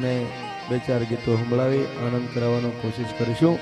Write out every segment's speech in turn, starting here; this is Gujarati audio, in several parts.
ને બે ચાર ગીતો સંભળાવી આનંદ કરાવવાનો કોશિશ કરીશું.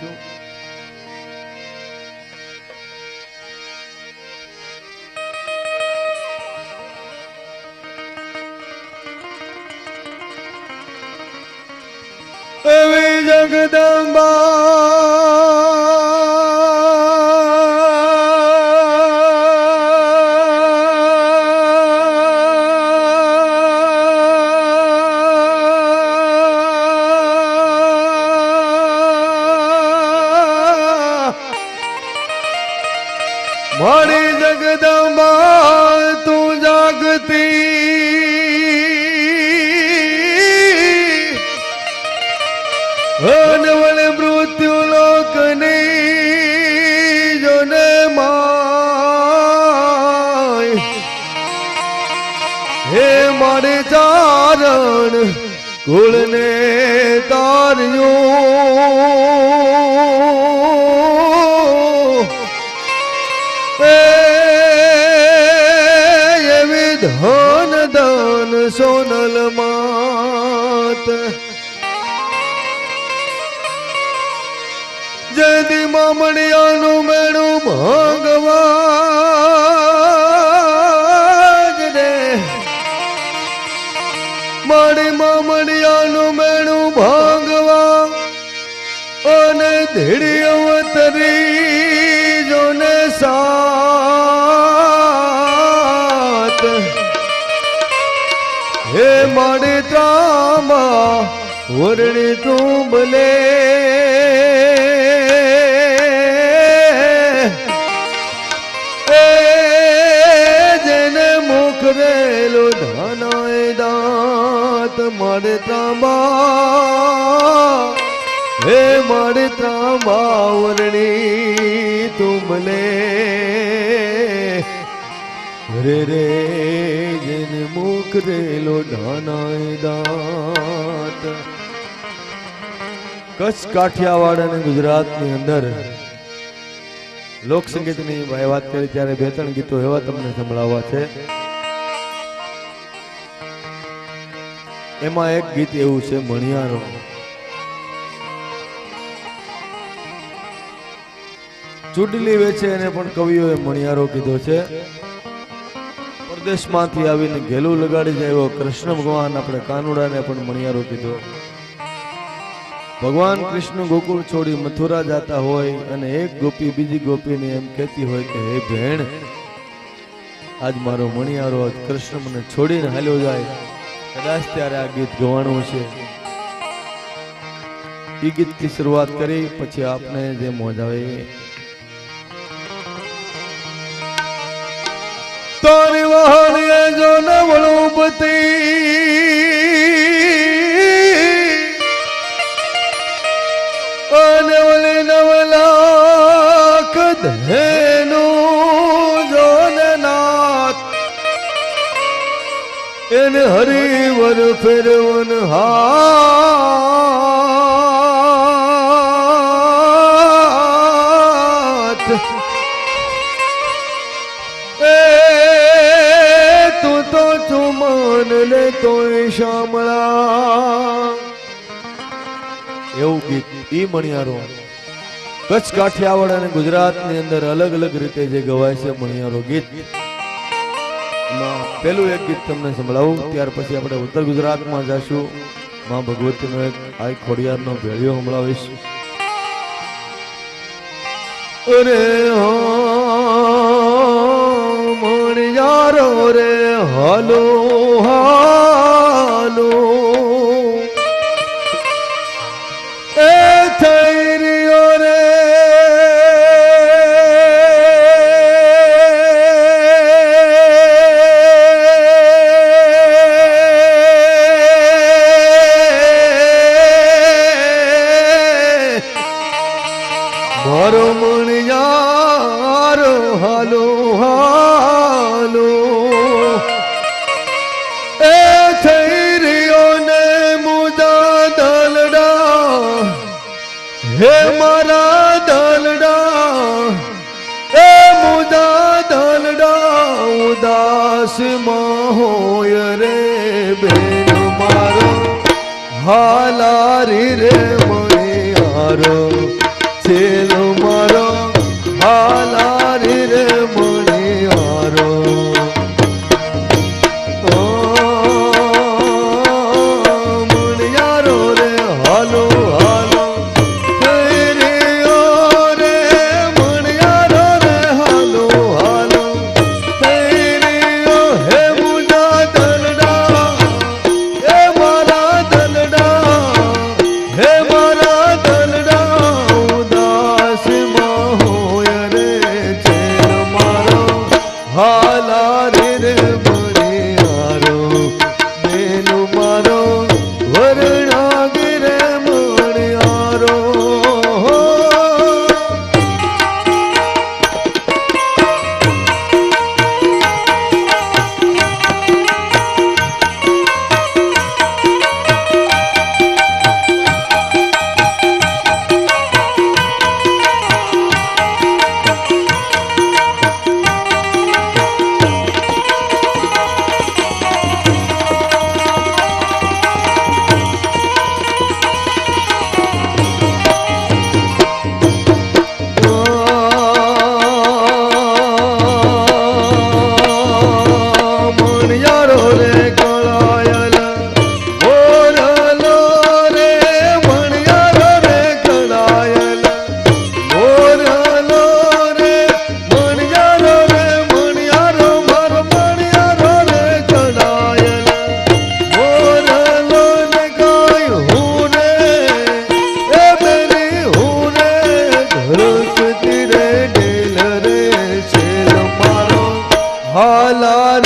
હે મારે ચારણ કુળને તાર્યું. એવી ધન ધન સોનલ માત. જદી મામણિયાનું મેળું ભગવાન ધીડી અવતરી જોને સાત હે મારી ત્રામા વરણી તું ભલે એ જેને મુખ રેલો ધનાય દાંત મારે ત્રાંબા હે માવરણી તુમને. રે રે, જન મુખ રેલો ધનાય દાંત. કચ્છ કાઠિયાવાડ અને ગુજરાતની અંદર લોક સંગીતની ભાઈ વાત કરી ત્યારે બે, ત્રણ ગીતો એવા તમને સંભળાવવા છે. એમાં એક ગીત એવું છે, મણિયારો. ચૂડલી વેચે એને પણ કવિઓએ મણિયારો કીધો છે. પરદેશમાંથી આવીને ઘેલું લગાડી જાય એવો કૃષ્ણ ભગવાન આપણે કાનુડાને પણ મણિયારો કીધો. ભગવાન કૃષ્ણ ગોકુળ છોડી મથુરા જાતા હોય અને એક ગોપી બીજી ગોપીને એમ કહેતી હોય કે, હે ભેણ, આજ મારો મણિયારો આજ કૃષ્ણ મને છોડીને હાલ્યો જાય. કદાચ ત્યારે આ ગીત ગવાણું છે એ ગીતથી શરૂઆત કરી, પછી આપને જે મોજ આવે તારી વહાણીએ જો નવળું બતી અને ઓલે નવ લાખ ધેનું જોને ચુમન લે તોય શામળા. એવું ગીત ઈ મણિયારો. કચ્છ કાઠિયાવાડ અને ગુજરાતની અંદર અલગ અલગ રીતે જે ગવાય છે મણિયારો ગીત. પેલું એક ગીત તમને સંભળાવું, ત્યાર પછી આપણે ઉત્તર ગુજરાતમાં જશું. માં ભગવતીનો એક આ ખોડિયારનો ભેળિયો સંભળાવીશ. અરે હો, મણિયારો રે. હાલો હાલો હારી રે મને હારો. છેલો મારો હાલા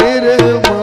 ter amor.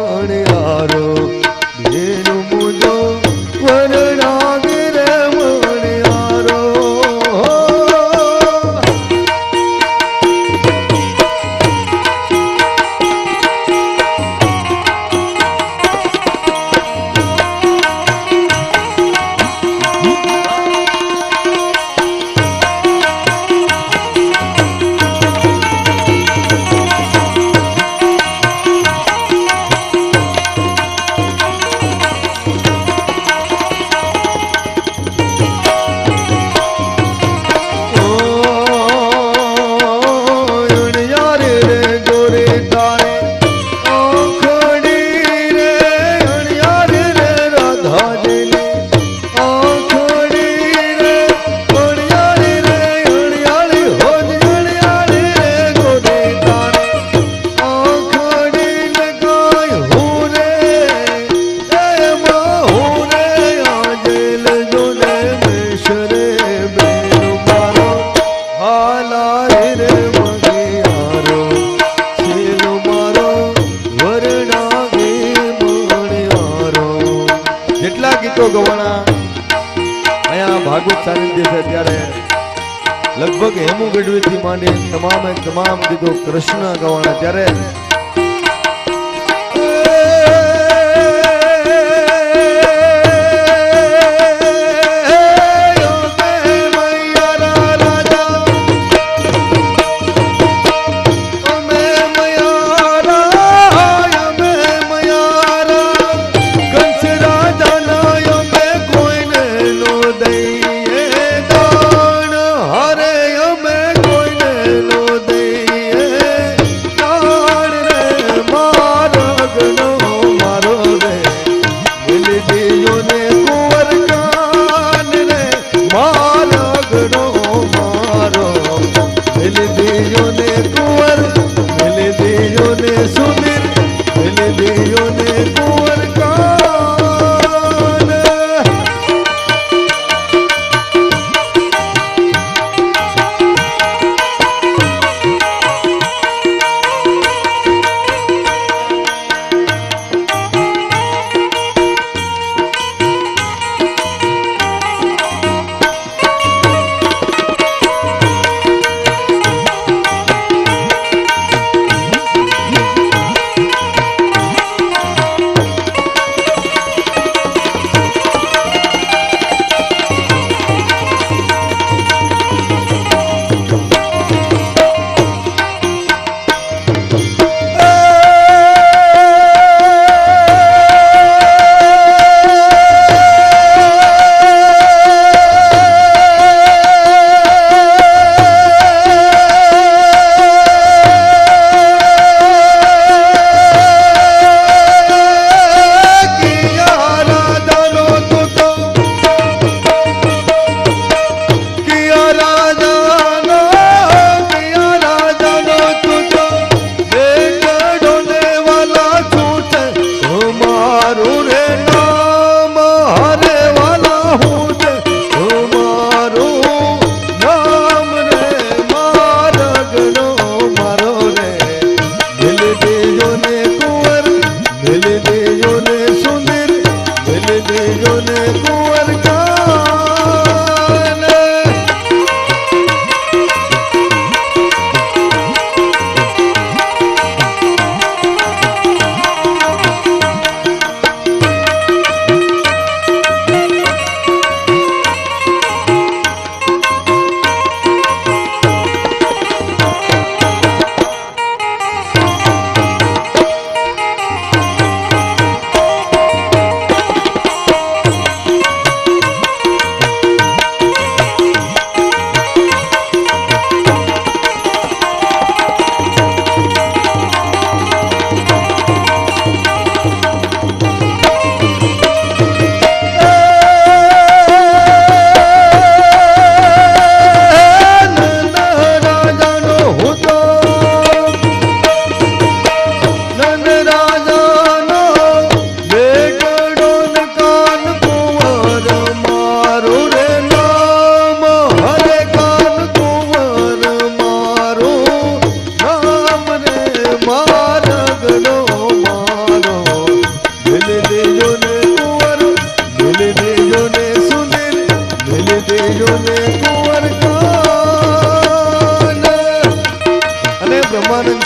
લગભગ હેમુ ગઢવીથી માંડી તમામે તમામ કીધું કૃષ્ણ ગવાણા. ત્યારે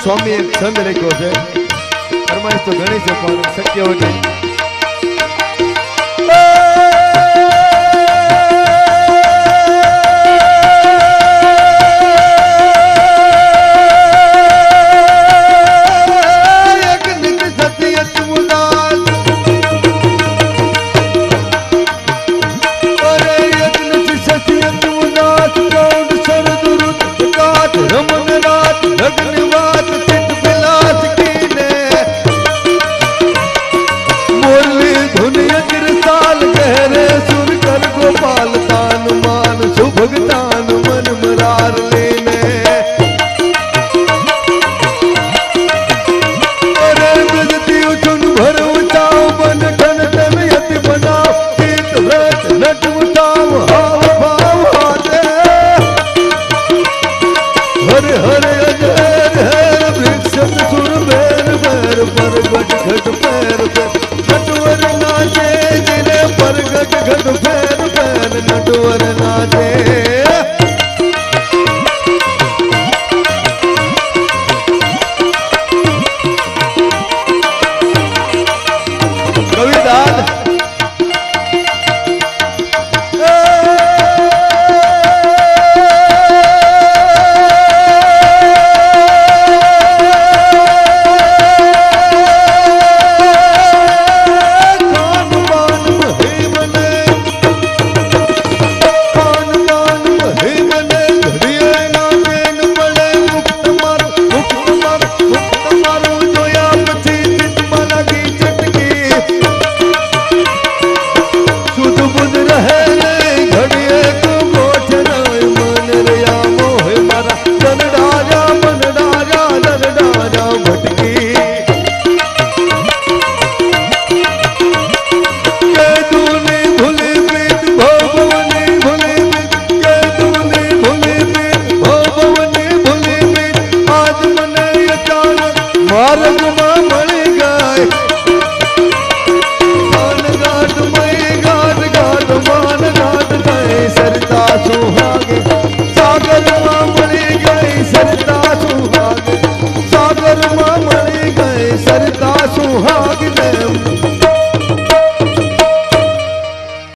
સ્વામી એક છંદ લખ્યો છે ફરમાઈશ તો ઘણી છે પણ શક્ય હોય